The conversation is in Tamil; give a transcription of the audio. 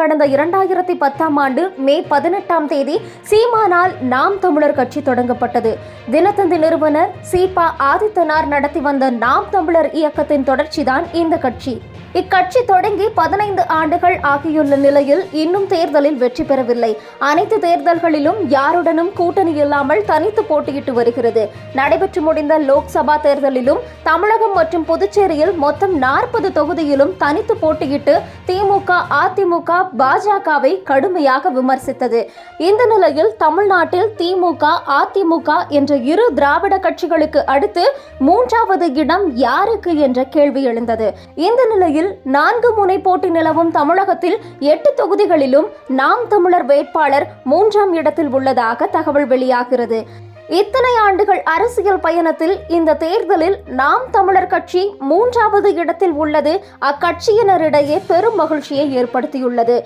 கடந்த இரண்டாயிரத்தி பத்தாம் ஆண்டு மே பதினெட்டாம் தேதி சீமானால் நாம் தமிழர் கட்சி தொடங்கப்பட்டது. தினத்தந்தி நிறுவனர் சீபா ஆதித்தனார் நடத்தி வந்த நாம் தமிழர் இயக்கத்தின் தொடர்ச்சிதான் இந்த கட்சி. இக்கட்சி தொடங்கி பதினைந்து ஆண்டுகள் ஆகியுள்ள நிலையில் இன்னும் தேர்தலில் வெற்றி பெறவில்லை. அனைத்து தேர்தல்களிலும் யாருடனும் கூட்டணி இல்லாமல் தனித்து போட்டியிட்டு வருகிறது. நடைபெற்று முடிந்த லோக்சபா தேர்தலிலும் தமிழகம் மற்றும் புதுச்சேரியில் மொத்தம் நாற்பது தொகுதியிலும் தனித்து போட்டியிட்டு திமுக அதிமுக பாஜகவை கடுமையாக விமர்சித்தது. இந்த நிலையில் தமிழ்நாட்டில் திமுக அதிமுக என்ற இரு திராவிட கட்சிகளுக்கு அடுத்து மூன்றாவது இடம் யாருக்கு என்ற கேள்வி எழுந்தது. இந்த நிலையில் நான்கு முனை போட்டி நிலவும் தமிழகத்தில் எட்டு தொகுதிகளிலும் நாம் தமிழர் வேட்பாளர் மூன்றாம் இடத்தில் உள்ளதாக தகவல் வெளியாகிறது. இத்தனை ஆண்டுகள் அரசியல் பயணத்தில் இந்த தேர்தலில் நாம் தமிழர் கட்சி மூன்றாவது இடத்தில் உள்ளது. அக்கட்சியினரிடையே பெரும் மகிழ்ச்சியை ஏற்படுத்தியுள்ளது.